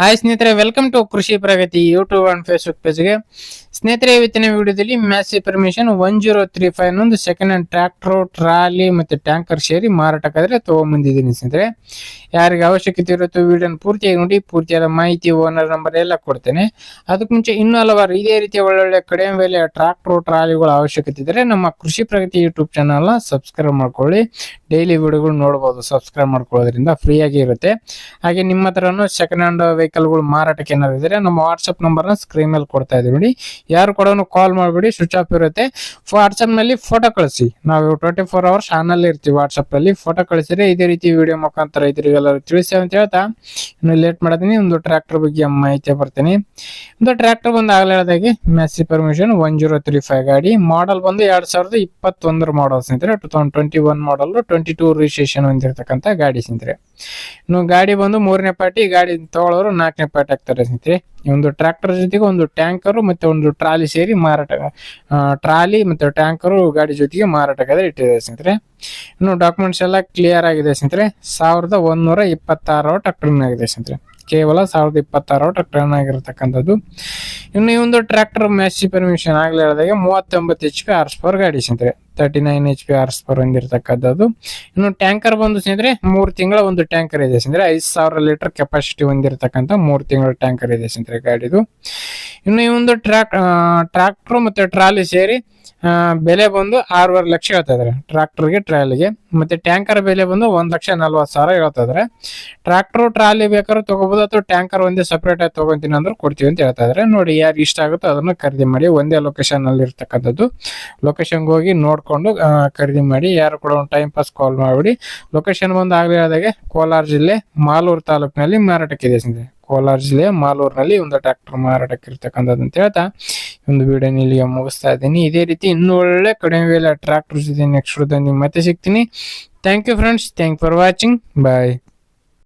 Hi ಸ್ನೇಹಿತರೆ welcome to Krishi Pragati YouTube and Facebook ಪೇಜ್ಗೆ ಸ್ನೇಹಿತರೆ, ಇವತ್ತಿನ ವಿಡಿಯೋದಲ್ಲಿ Massey permission one zero three five ಒಂದು ಸೆಕೆಂಡ್ ಹ್ಯಾಂಡ್ ಟ್ರ್ಯಾಕ್ಟ್ರು ಟ್ರಾಲಿ ಮತ್ತೆ ಟ್ಯಾಂಕರ್ ಸೇರಿ ಮಾರಾಟಕ್ಕಾದ್ರೆ ತೊಗೊಂಬಂದಿದ್ದೀನಿ ಸ್ನೇಹಿತರೆ. ಯಾರಿಗೆ ಅವಶ್ಯಕತೆ ಇರುತ್ತೋ ವಿಡಿಯೋನ ಪೂರ್ತಿಯಾಗಿ ನೋಡಿ, ಪೂರ್ತಿಯಾದ ಮಾಹಿತಿ ಓನರ್ ನಂಬರ್ ಎಲ್ಲ ಕೊಡ್ತೇನೆ. ಅದಕ್ಕೆ ಮುಂಚೆ ಇನ್ನೂ ಹಲವಾರು ಇದೇ ರೀತಿಯ ಒಳ್ಳೊಳ್ಳೆ ಕಡಿಮೆ ಬೆಲೆಯ ಟ್ರ್ಯಾಕ್ಟ್ರು ಟ್ರಾಲಿಗಳ ಅವಶ್ಯಕತೆ ಇದ್ದರೆ ನಮ್ಮ ಕೃಷಿ ಪ್ರಗತಿ ಯೂಟ್ಯೂಬ್ ಚಾನಲ್ನ ಸಬ್ಸ್ಕ್ರೈಬ್ ಮಾಡ್ಕೊಳ್ಳಿ. ಡೈಲಿ ವಿಡಿಯೋಗಳು ನೋಡ್ಬೋದು ಸಬ್ಸ್ಕ್ರೈಬ್ ಮಾಡ್ಕೊಳ್ಳೋದ್ರಿಂದ ಫ್ರೀಯಾಗಿ ಇರುತ್ತೆ. ಹಾಗೆ ನಿಮ್ಮ ಹತ್ರನೂ ಸೆಕೆಂಡ್ ಹ್ಯಾಂಡ್ ವೆಹಿಕಲ್ಗಳು ಮಾರಾಟಕ್ಕೆ ಏನಾದ್ರು ಇದ್ರೆ ನಮ್ಮ ನಂಬರ್ ನಂಬರ್ನ ಸ್ಕ್ರೀನ್ ಮೇಲೆ ಕೊಡ್ತಾ ಇದ್ದೀವಿ ನೋಡಿ. ಯಾರು ಕೂಡ ಕಾಲ್ ಮಾಡಬೇಡಿ ಸ್ವಿಚ್ ಆಫ್ ಇರುತ್ತೆ. ವಾಟ್ಸಪ್ನಲ್ಲಿ ಫೋಟೋ ಕಳಿಸಿ. ನಾವು ಟ್ವೆಂಟಿ ಫೋರ್ ಅವರ್ಸ್ ಆನಲ್ಲಿ ಇರ್ತೀವಿ ವಾಟ್ಸಪ್ಪಲ್ಲಿ ಫೋಟೋ ಕಳಿಸಿದ್ರೆ ಇದೇ ರೀತಿ ವಿಡಿಯೋ ಮುಖಾಂತರ ಇದ್ರಿಗೆಲ್ಲರೂ ತಿಳಿಸಿ ಅಂತ ಹೇಳ್ತಾ. ಇನ್ನು ಲೇಟ್ ಮಾಡಿದೀನಿ, ಒಂದು ಟ್ರ್ಯಾಕ್ಟರ್ ಬಗ್ಗೆ ಮಾಹಿತಿ ಬರ್ತೀನಿ. ಒಂದು ಟ್ರ್ಯಾಕ್ಟರ್ ಬಂದು ಆಗಲೇ ಹೇಳಿದಾಗೆ Massey permission one zero three five ಗಾಡಿ. ಮಾಡಲ್ ಬಂದು ಎರಡ್ ಸಾವಿರದ ಇಪ್ಪತ್ತೊಂದರ ಮಾಡಲ್ ಸ್ನೇಹಿತರೆ two thousand twenty one model twenty two registration ಹೊಂದಿರತಕ್ಕಂಥ ಗಾಡಿ ಸ್ನೇಹಿತರೆ. ಇನ್ನು ಗಾಡಿ ಬಂದು ಮೂರನೇ ಪಾರ್ಟಿ ಗಾಡಿ ತಗೊಳ್ಳೋರು ನಾಲ್ಕನೇ ಪಾರ್ಟಿ ಆಗ್ತಾರೆ ಸ್ನೇಹಿತರೆ. ಒಂದು ಟ್ರ್ಯಾಕ್ಟರ್ ಜೊತೆಗೆ ಒಂದು ಟ್ಯಾಂಕರ್ ಮತ್ತೆ ಒಂದು ಟ್ರಾಲಿ ಸೇರಿ ಮಾರಾಟ ಟ್ರಾಲಿ ಮತ್ತೆ ಟ್ಯಾಂಕರು ಗಾಡಿ ಜೊತೆಗೆ ಮಾರಾಟಕ್ಕಾದ್ರೆ ಇಟ್ಟಿದೆ ಸ್ನೇಹಿತರೆ. ಇನ್ನು ಡಾಕ್ಯುಮೆಂಟ್ಸ್ ಎಲ್ಲ ಕ್ಲಿಯರ್ ಆಗಿದೆ ಸ್ನೇಹಿತರೆ. ಸಾವಿರದ ಒಂದೂರ ಇಪ್ಪತ್ತಾರು ಟ್ರ್ಯಾಕ್ಟರ್ನಾಗಿದೆ ಸ್ನೇಹಿತರೆ. ಕೇವಲ ಸಾವಿರದ ಇಪ್ಪತ್ತಾರು ಟ್ರ್ಯಾಕ್ಟರ್ ಆಗಿರತಕ್ಕಂಥದ್ದು. ಇನ್ನು ಈ ಒಂದು ಟ್ರ್ಯಾಕ್ಟರ್ ಮ್ಯಾಸಿ ಪರ್ಮಿಷನ್ ಆಗಲಿ ಹೇಳಿದಾಗ ಮೂವತ್ತೊಂಬತ್ತು ಎಚ್ ಪಿ ಆರ್ಸ್ ಪರ್ ಗಾಡಿ ಸ್ನೇಹಿತರೆ thirty nine H P horsepower ಹೊಂದಿರತಕ್ಕಂಥದ್ದು. ಇನ್ನು ಟ್ಯಾಂಕರ್ ಬಂದು ಸ್ನೇಹಿತರೆ ಮೂರು ತಿಂಗಳ ಒಂದು ಟ್ಯಾಂಕರ್ ಇದೆ ಸ್ನೇಹಿತರೆ ಐದು ಸಾವಿರ ಲೀಟರ್ ಕೆಪಾಸಿಟಿ ಹೊಂದಿರತಕ್ಕಂಥ ಮೂರು ತಿಂಗಳ ಟ್ಯಾಂಕರ್ ಇದೆ ಸ್ನೇಹಿತರೆ ಗಾಡಿದು. ಇನ್ನು ಈ ಒಂದು ಟ್ರ್ಯಾಕ್ ಟ್ರ್ಯಾಕ್ಟ್ರು ಮತ್ತು ಟ್ರಾಲಿ ಸೇರಿ ಬೆಲೆ ಬಂದು ಆರೂವರೆ ಲಕ್ಷ ಹೇಳ್ತಾ ಇದಾರೆ ಟ್ರ್ಯಾಕ್ಟರ್ಗೆ ಟ್ರಾಲಿಗೆ ಮತ್ತೆ ಟ್ಯಾಂಕರ್ ಬೆಲೆ ಬಂದು ಒಂದ್ ಲಕ್ಷ ನಲ್ವತ್ತು ಸಾವಿರ ಹೇಳ್ತಾ ಇದಾರೆ ಟ್ರಾಕ್ಟರ್ ಟ್ರಾಲಿ ಬೇಕಾದ್ರೂ ತಗೋಬಹುದು ಅಥವಾ ಟ್ಯಾಂಕರ್ ಒಂದೇ ಸಪ್ರೇಟ್ ಆಗಿ ತಗೊಂತೀನಿ ಅಂದ್ರೆ ಕೊಡ್ತೀವಿ ಅಂತ ಹೇಳ್ತಾ ಇದ್ದಾರೆ ನೋಡಿ ಯಾರು ಇಷ್ಟ ಆಗುತ್ತೋ ಅದನ್ನ ಖರೀದಿ ಮಾಡಿ, ಒಂದೇ ಲೊಕೇಶನ್ ಅಲ್ಲಿ ಇರ್ತಕ್ಕಂಥದ್ದು. ಲೊಕೇಶನ್ಗೆ ಹೋಗಿ ನೋಡ್ಕೊಂಡು ಖರೀದಿ ಮಾಡಿ, ಯಾರು ಕೂಡ ಒಂದು ಟೈಮ್ ಪಾಸ್ ಕಾಲ್ ಮಾಡಿಬಿಡಿ. ಲೊಕೇಶನ್ ಬಂದು ಆಗಲೇ ಆದಾಗೆ ಕೋಲಾರ ಜಿಲ್ಲೆ, ಮಾಲೂರು ತಾಲೂಕಿನಲ್ಲಿ ಮಾರಾಟಕ್ಕಿದೆ ಇದೆ ಕೋಲಾರ ಜಿಲ್ಲೆ, ಮಾಲೂರಿನಲ್ಲಿ ಒಂದು ಟ್ರ್ಯಾಕ್ಟರ್ ಮಾರಾಟಕ್ಕೆ ಇರ್ತಕ್ಕಂಥದ್ದು ಅಂತ ಹೇಳ್ತಾ. ಒಂದು ವಿಡಿಯೋನ ಇಲ್ಲಿಗೆ ಮುಗಿಸ್ತಾ ಇದ್ದೀನಿ. ಇದೇ ರೀತಿ ಇನ್ನೂ ಒಳ್ಳೆ ಕಡಿಮೆ ಬೆಲೆ ಟ್ರ್ಯಾಕ್ಟರ್ ಇದೆ. ನೆಕ್ಸ್ಟ್ ಮತ್ತೆ ಸಿಗ್ತೀನಿ. Thank you friends thank for watching bye